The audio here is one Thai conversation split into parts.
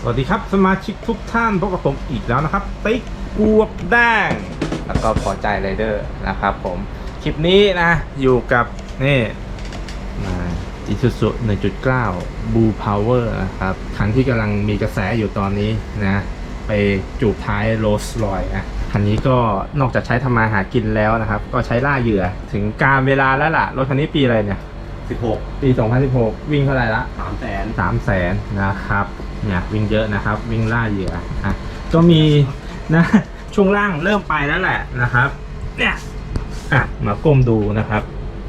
สวัสดีครับสมาชิกทุกท่านพบกับผมอีกแล้วนะครับ ติ๊กกวบแดงแล้วก็พอใจไรเดอร์นะครับผม คลิปนี้นะ อยู่กับนี่อิซูซุ1.9 Blue Power นะครับ คันที่กำลังมีกระแสอยู่ตอนนี้นะ ไปจูบท้ายโรสลอยนะคันนี้ก็นอกจากใช้ทำมาหากินแล้วนะครับ ก็ใช้ล่าเหยื่อถึงการเวลาแล้วล่ะ รถคันนี้ปีอะไรเนี่ยสิบหกปี 2016 วิ่งเท่าไหร่ละสามแสนสามแสนนะครับ เนี่ยวิ่งเยอะนะครับ วิ่งล่าเหยื่ออะก็มีนะช่วงล่างเริ่มไปแล้วแหละนะครับ เนี่ยอะมาก้มดูนะครับ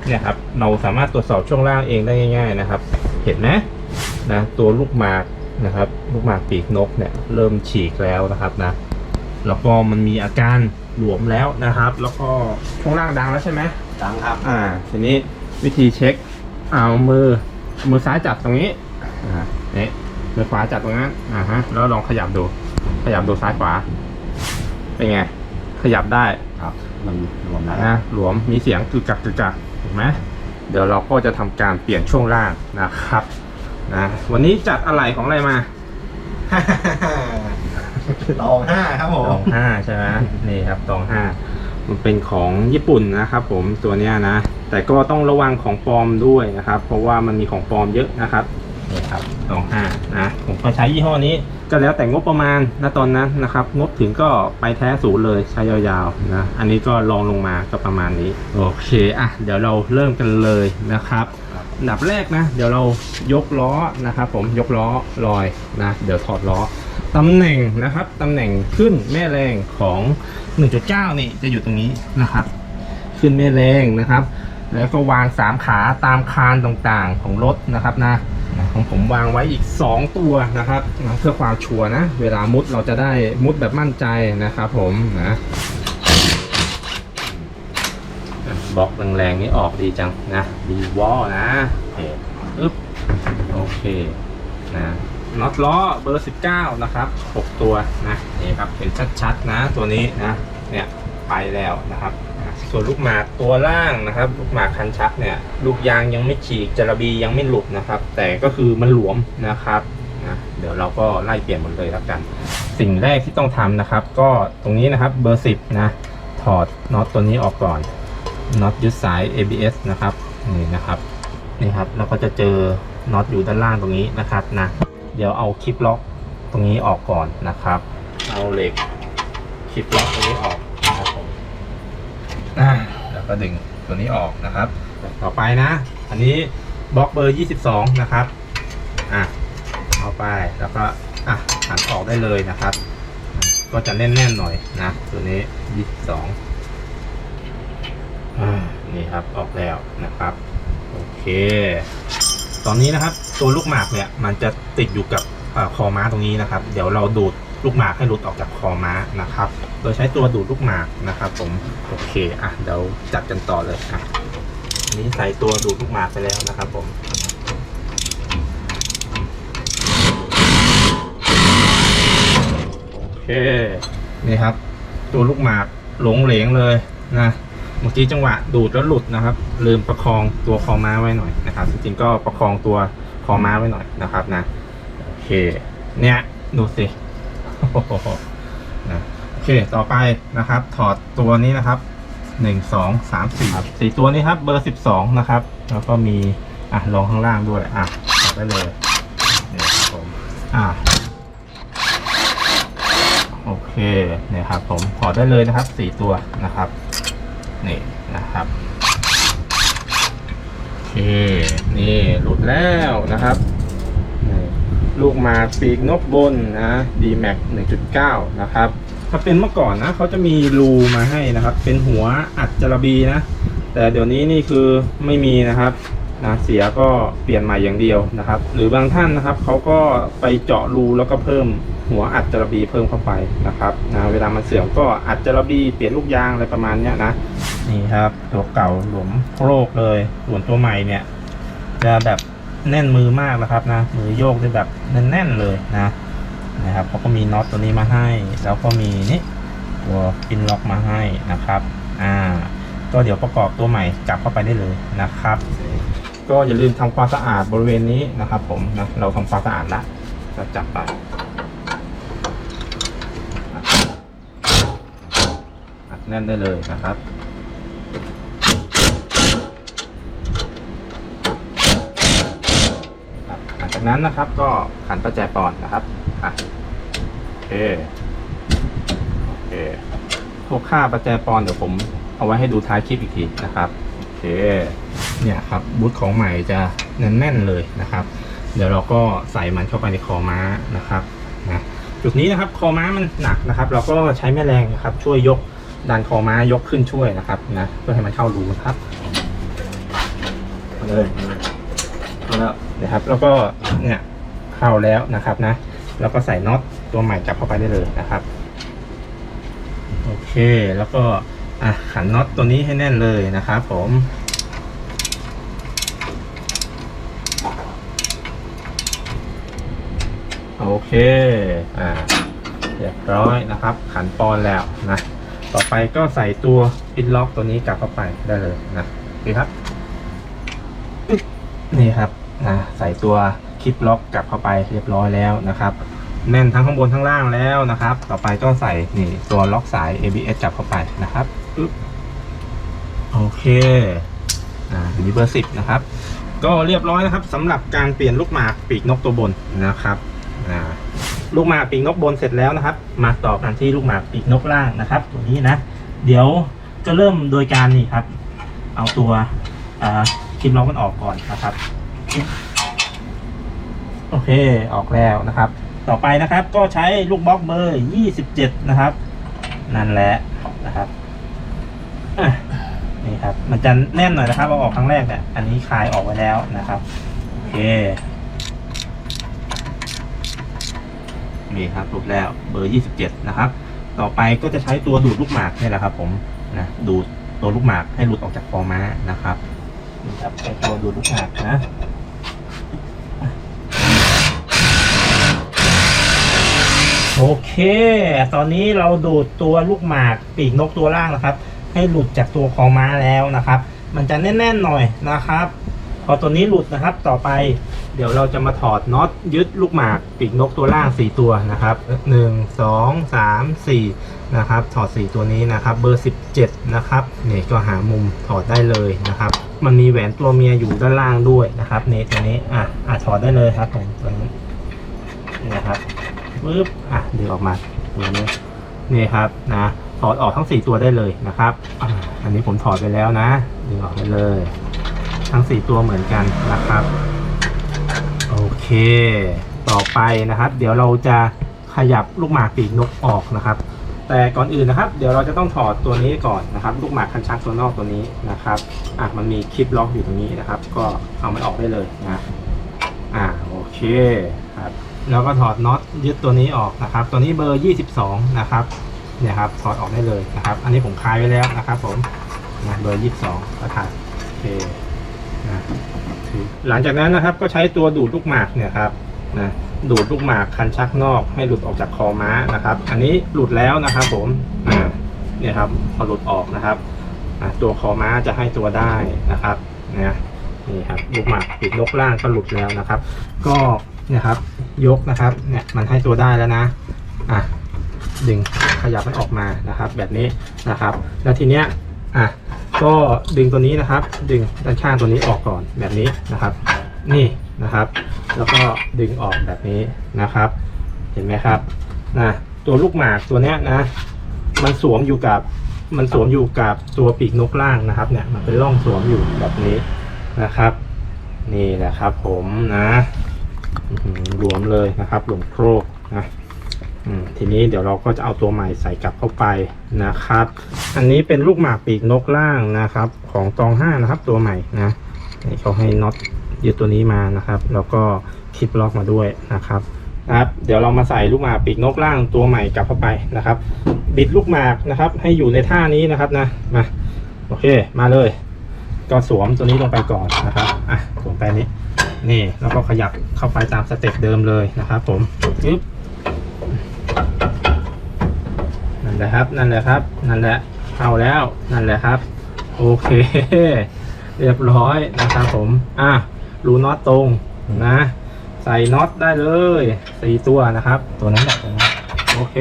เนี่ยครับเราสามารถตรวจสอบช่วงล่างเองได้ง่าย ๆนะครับ เห็นไหมนะตัวลูกหมากนะครับ ลูกหมากปีกนกเนี่ยเริ่มฉีกแล้วนะครับนะแล้วก็มันมีอาการหลวมแล้วนะครับ แล้วก็ช่วงล่างดังแล้วใช่ไหมดังครับ อ่า ทีนี้วิธีเช็ค เอามือมือซ้ายจับตรงนี้อ่าเนี่ย มือขวาจับตรงนั้นอ่าฮะ แล้วลองขยับดู ขยับดูซ้ายขวา เป็นไง ขยับได้ครับ มันรวมแล้วนะหลวม มีเสียงกึกกักกึกกักเห็นไหมเดี๋ยวเราก็จะทำการเปลี่ยนช่วงล่างนะครับ นะ วันนี้จัดอะไรของอะไรมาลองห้าครับผตอมงห้าใช่ไหมนี่ครับตองห้ามันเป็นของญี่ปุ่นนะครับ ผมตัวเนี้ยนะ แต่ก็ต้องระวังของปลอมด้วยนะครับ เพราะว่ามันมีของปลอมเยอะนะครับ นี่ครับตองห้านะผมก็ใช้ยี่ห้อนี้ก็แล้วแต่งบประมาณณตอนนั้นนะครับ งบถึงก็ไปแท้ศูนย์เลยใช้ยาวๆนะอันนี้ก็ลองลงมาก็ประมาณนี้ โอเคอะเดี๋ยวเราเริ่มกันเลยนะครับอันดับแรกนะ เดี๋ยวเรายกล้อนะครับ ผมยกล้อลอยนะเดี๋ยวถอดล้อตำแหน่งนะครับตำแหน่งขึ้นแม่แรงของ 1.9 นี่จะอยู่ตรงนี้นะครับ ขึ้นแม่แรงนะครับ แล้วก็วางสามขาตามคานต่างๆของรถนะครับนะของผมวางไว้อีก 2 ตัวนะครับนะเพื่อความชัวร์นะ เวลามุดเราจะได้มุดแบบมั่นใจนะครับผมนะบล็อกแรงๆนี่ออกดีจังนะดีวอลนะโอเคอึ๊บโอเคนะน็อตล้อเบอร์ 19 นะครับ 6 ตัวนะนี่ครับเห็นชัดๆนะตัวนี้นะเนี่ยไปแล้วนะครับ ส่วนลูกหมากตัวล่างนะครับ ลูกหมากคันชักเนี่ย ลูกยางยังไม่ฉีกจระบียังไม่หลุดนะครับ แต่ก็คือมันหลวมนะครับนะเดี๋ยวเราก็ไล่เปลี่ยนหมดเลยแล้วกัน สิ่งแรกที่ต้องทำนะครับ ก็ตรงนี้นะครับเบอร์10นะถอดน็อตตัวนี้ออกก่อนน็อตยึดสาย ABS นะครับนี่นะครับนี่ครับแล้วก็จะเจอน็อตอยู่ด้านล่างตรงนี้นะครับนะเดี๋ยวเอาคลิปล็อกตรงนี้ออกก่อนนะครับ เอาเหล็กคลิปล็อกตรงนี้ออก อ่าแล้วก็ดึงตัวนี้ออกนะครับ ต่อไปนะ อันนี้บล็อกเบอร์ 22 นะครับ อะเอาไปแล้วก็อะหันออกได้เลยนะครับ ก็จะแน่นๆหน่อยนะ ตัวนี้ 22อ่านี่ครับออกแล้วนะครับ โอเค ตอนนี้นะครับ ตัวลูกหมากเนี่ยมันจะติดอยู่กับอคอม้าตรงนี้นะครับ เดี๋ยวเราดูด ลูกหมากให้หลุดออกจากคอม้านะครับ โดยใช้ตัวดูดลูกหมากนะครับผมโอเคอะเดี๋ยวจัดกันต่อเลยอะอันนี้ใส่ตัวดูดลูกหมากไปแล้วนะครับผมโอเคนี่ครับ ตัวลูกหมากหลงเหลงเลยนะเมื่อกี้จังหวะดูดแล้วหลุดนะครับ ลืมประคองตัวคอม้าไว้หน่อยนะครับ จริงๆก็ประคองตัวคอม้าไว้หน่อยนะครับนะโอเคเนี่ยดูสิ นะโอเคต่อไปนะครับ ถอดตัวนี้นะครับหนึ่งสองสามสี่สี่ตัวนี้ครับ เบอร์สิบสองนะครับ แล้วก็มีอะลองข้างล่างด้วยอะถอดได้เลยนี่ครับผมอะโอเคเนี่ยครับผมถอดได้เลยนะครับสี่ตัวนะครับ นี่นะครับโอเค นี่หลุดแล้วนะครับนี่ ลูกมาปีกนกบนนะ d m a x 1.9 นะครับ ถ้าเป็นเมื่อก่อนนะเขาจะมีรูมาให้นะครับ เป็นหัวอัดจระบีนะ แต่เดี๋ยวนี้นี่คือไม่มีนะครับนะเสียก็เปลี่ยนใหม่อย่างเดียวนะครับ หรือบางท่านนะครับเขาก็ไปเจาะรูแล้วก็เพิ่มหัวอัดจระบีเพิ่มเข้าไปนะครับนะเวลามันเสื่อมก็อัดจระบีเปลี่ยนลูกยางอะไรประมาณเนี้ยนะนี่ครับตัวเก่าหลวมโรคเลยส่วนตัวใหม่เนี่ยจะแบบ แน่นมือมากนะครับนะ มือโยกได้แบบแน่นๆเลยนะนะครับเขาก็มีน็อตตัวนี้มาให้ แล้วก็มีนี่ตัวปินล็อกมาให้นะครับอ่าก็เดี๋ยวประกอบตัวใหม่กลับเข้าไปได้เลยนะครับ ก็อย่าลืมทำความสะอาดบริเวณนี้นะครับผมนะเราทำความสะอาดละก็จับไปอัดแน่นได้เลยนะครับ นั้นนะครับ ก็ขันประแจปอนนะครับอะโอเคโอเคพวกค่าประแจปอนเดี๋ยวผมเอาไว้ให้ดูท้ายคลิปอีกทีนะครับโอเคเนี่ยครับบูทของใหม่จะแน่นๆเลยนะครับ เดี๋ยวเราก็ใส่มันเข้าไปในคอม้านะครับนะจุดนี้นะครับคอม้ามันหนักนะครับ เราก็ใช้แม่แรงนะครับ ช่วยยกดันคอม้ายกขึ้นช่วยนะครับนะเพื่อให้มันเข้ารูนะครับมาเลยมาเลยเข้าแล้ว นะครับ แล้วก็เนี่ยเข้าแล้วนะครับนะ แล้วก็ใส่น็อตตัวใหม่จับเข้าไปได้เลยนะครับ โอเค แล้วก็อะขันน็อตตัวนี้ให้แน่นเลยนะครับผมโอเค อ่า เรียบร้อยนะครับ ขันปอนแล้วนะ ต่อไปก็ใส่ตัวปินล็อกตัวนี้กลับเข้าไปได้เลยนะโอเคครับ นี่ครับ นะใส่ตัวคลิปล็อกกลับเข้าไปเรียบร้อยแล้วนะครับ แน่นทั้งข้างบนข้งล่างแล้วนะครับ ต่อไปก็ใส่นี่ตัวล็อกสาย ABS จับเข้าไปนะครับโอเคอ่าอันนี้เบอร์สิบนะครับ ก็เรียบร้อยนะครับสำหรับการเปลี่ยนลูกหมากปีกนกตัวบนนะครับอ่าลูกหมากปีกนกบนเสร็จแล้วนะครับ มาต่อกันที่ลูกหมากปีกนกล่างนะครับ ตัวนี้นะ เดี๋ยวจะเริ่มโดยการนี่ครับ เอาตัวอ่าคลิปล็อกมันออกก่อนนะครับ โอเคออกแล้วนะครับ ต่อไปนะครับ ก็ใช้ลูกบล็อกเบอร์27นะครับ นั่นแหละนะครับนี่ครับ มันจะแน่นหน่อยนะครับเอาออกครั้งแรกเนี่ยอันนี้คลายออกไว้แล้วนะครับโอเคนี่ครับรูปแล้วเบอร์27นะครับ ต่อไปก็จะใช้ตัวดูดลูกหมากนี่แหละครับ ผมนะดูดตัวลูกหมากให้หลุดออกจากฟอร์ม้านะครับนี่ครับใช้ตัวดูดลูกหมากนะ โอเค ตอนนี้เราดูดตัวลูกหมากปีกนกตัวล่างนะครับ ให้หลุดจากตัวคองม้าแล้วนะครับ มันจะแน่นๆหน่อยนะครับ พอตัวนี้หลุดนะครับต่อไป เดี๋ยวเราจะมาถอดน็อตยึดลูกหมากปีกนกตัวล่าง 4 ตัวนะครับ 1 2 3 4 นะครับ ถอด 4 ตัวนี้นะครับ เบอร์ 17 นะครับนี่ก็หามุมถอดได้เลยนะครับ มันมีแหวนตัวเมียอยู่ด้านล่างด้วยนะครับนี่ตัวนี้อะอะถอดได้เลยครับผมตัวนี้นะครับ ปึ๊บอะดึงออกมาตัวนี้นี่ครับนะถอดออกทั้ง 4 ตัวได้เลยนะครับ อันนี้ผมถอดไปแล้วนะดึงออกได้เลย ทั้ง 4 ตัวเหมือนกันนะครับ โอเค ต่อไปนะครับ เดี๋ยวเราจะขยับลูกหมากปีกนกออกนะครับ แต่ก่อนอื่นนะครับ เดี๋ยวเราจะต้องถอดตัวนี้ก่อนนะครับ ลูกหมากคันชักตัวนอกตัวนี้นะครับอะมันมีคลิปล็อกอยู่ตรงนี้นะครับ ก็เอามันออกได้เลยนะ อ่าโอเคครับ แล้วก็ถอดน็อตยึดตัวนี้ออกนะครับ ตัวนี้เบอร์ 22 นะครับเนี่ยครับถอดออกได้เลยนะครับ อันนี้ผมคลายไว้แล้วนะครับ ผมนะเบอร์ 22ก็ถ่ายโอเคนะหลังจากนั้นนะครับก็ใช้ตัวดูดลูกหมากเนี่ยครับนะดูดลูกหมากคันชักนอกให้หลุดออกจากคอม้านะครับ อันนี้หลุดแล้วนะครับ ผมอ่าเนี่ยครับพอหลุดออกนะครับอะตัวคอม้าจะให้ตัวได้นะครับเนี่ยนี่ครับลูกหมากปีกนกล่างก็หลุดแล้วนะครับ ก็ เนี่ยครับ ยกนะครับ เนี่ยมันให้ตัวได้แล้วนะ อะ ดึงขยับมันออกมานะครับ แบบนี้นะครับ แล้วทีเนี้ย อะ ก็ดึงตัวนี้นะครับ ดึงด้านข้างตัวนี้ออกก่อนแบบนี้นะครับ นี่นะครับ แล้วก็ดึงออกแบบนี้นะครับ เห็นไหมครับนะตัวลูกหมากตัวเนี้ยนะ มันสวมอยู่กับมันสวมอยู่กับตัวปีกนกล่างนะครับ เนี่ยมันเป็นร่องสวมอยู่แบบนี้นะครับ นี่แหละครับผมนะ หลวมเลยนะครับ หลวมโครกนะทีนี้เดี๋ยวเราก็จะเอาตัวใหม่ใส่กลับเข้าไปนะครับ อันนี้เป็นลูกหมากปีกนกล่างนะครับ ของตองห้านะครับ ตัวใหม่นะนเขาให้น็อตยึดตัวนี้มานะครับ แล้วก็คลิปล็อกมาด้วยนะครับครับเดี๋ยวเรามาใส่ลูกหมากปีกนกล่างตัวใหม่กลับเข้าไปนะครับ บิดลูกหมากนะครับ ให้อยู่ในท่านี้นะครับนะมาโอเคมาเลย ก็สวมตัวนี้ลงไปก่อนนะครับอะสวมไปนี้นี่แล้วก็ขยับเข้าไปตามสเต็ปเดิมเลยนะครับผมปึ๊บนั่นแหละครับ นั่นแหละครับ นั่นแหละเข้าแล้วนั่นแหละครับ โอเค เรียบร้อยนะครับผมอะรูน็อตตรงนะ ใส่น็อตได้เลยสี่ตัวนะครับ ตัวนั้นแหละตัวนั้นโอเค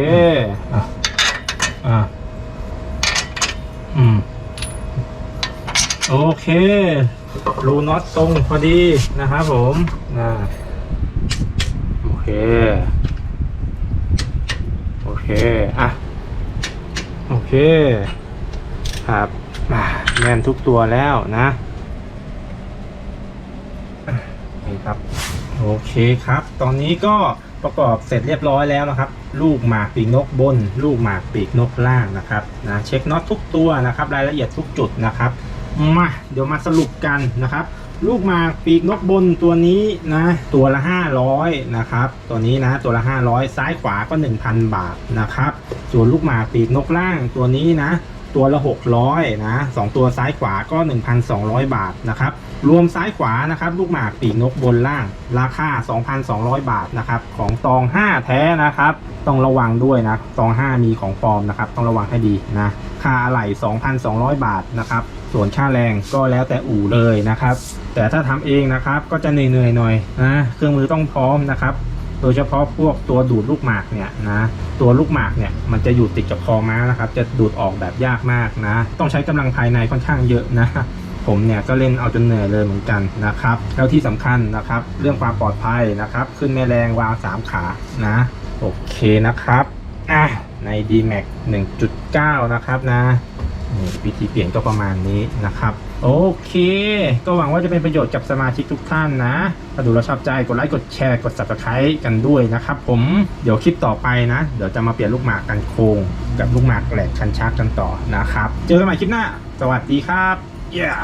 อะอะอืมโอเครูน็อตตรงพอดีนะครับผมนะโอเค โอเค อะ โอเค ครับแน่นทุกตัวแล้วนะนี่ครับ โอเคครับ ตอนนี้ก็ประกอบเสร็จเรียบร้อยแล้วนะครับ ลูกหมากปีกนกบน ลูกหมากปีกนกล่างนะครับนะเช็คน็อตทุกตัวนะครับ รายละเอียดทุกจุดนะครับ มาเดี๋ยวมาสรุปกันนะครับ ลูกหมากปีกนกบนตัวนี้นะ ตัวละ 500นะครับตัวนี้นะตัวละ 500 ซ้ายขวาก็ 1,000 บาทนะครับ ส่วนลูกหมากปีกนกล่างตัวนี้นะ ตัวละ 600นะสองตัวซ้ายขวาก็ 1,200 บาทนะครับ รวมซ้ายขวานะครับ ลูกหมากปีกนกบนล่าง ราคา 2,200 บาทนะครับ ของตอง 5 แท้นะครับ ต้องระวังด้วยนะตอง 5 มีของปลอมนะครับ ต้องระวังให้ดีนะ ค่าอะไหล่2,200 บาทนะครับ ส่วนค่าแรงก็แล้วแต่อู่เลยนะครับ แต่ถ้าทำเองนะครับ ก็จะเหนื่อยๆหน่อยนะ เครื่องมือต้องพร้อมนะครับ โดยเฉพาะพวกตัวดูดลูกหมากเนี่ยนะตัวลูกหมากเนี่ยมันจะอยู่ติดกับคอม้านะครับจะดูดออกแบบยากมากนะ ต้องใช้กำลังภายในค่อนข้างเยอะนะผมเนี่ยก็เล่นเอาจนเหนื่อยเลยเหมือนกันนะครับ แล้วที่สำคัญนะครับ เรื่องความปลอดภัยนะครับ ขึ้นแม่แรงวางสามขานะ โอเคนะครับอะใน D-Max 1.9 นะครับนะวิธีเปลี่ยนก็ประมาณนี้นะครับ โอเค ก็หวังว่าจะเป็นประโยชน์กับสมาชิกทุกท่านนะ ถ้าดูแล้วชอบใจกดไลค์กดแชร์กด subscribe กันด้วยนะครับผมเดี๋ยวคลิปต่อไปนะ เดี๋ยวจะมาเปลี่ยนลูกหมากกันโครงกับลูกหมากแหลกคันชักกันต่อนะครับ เจอกันใหม่คลิปหน้า สวัสดีครับ yeah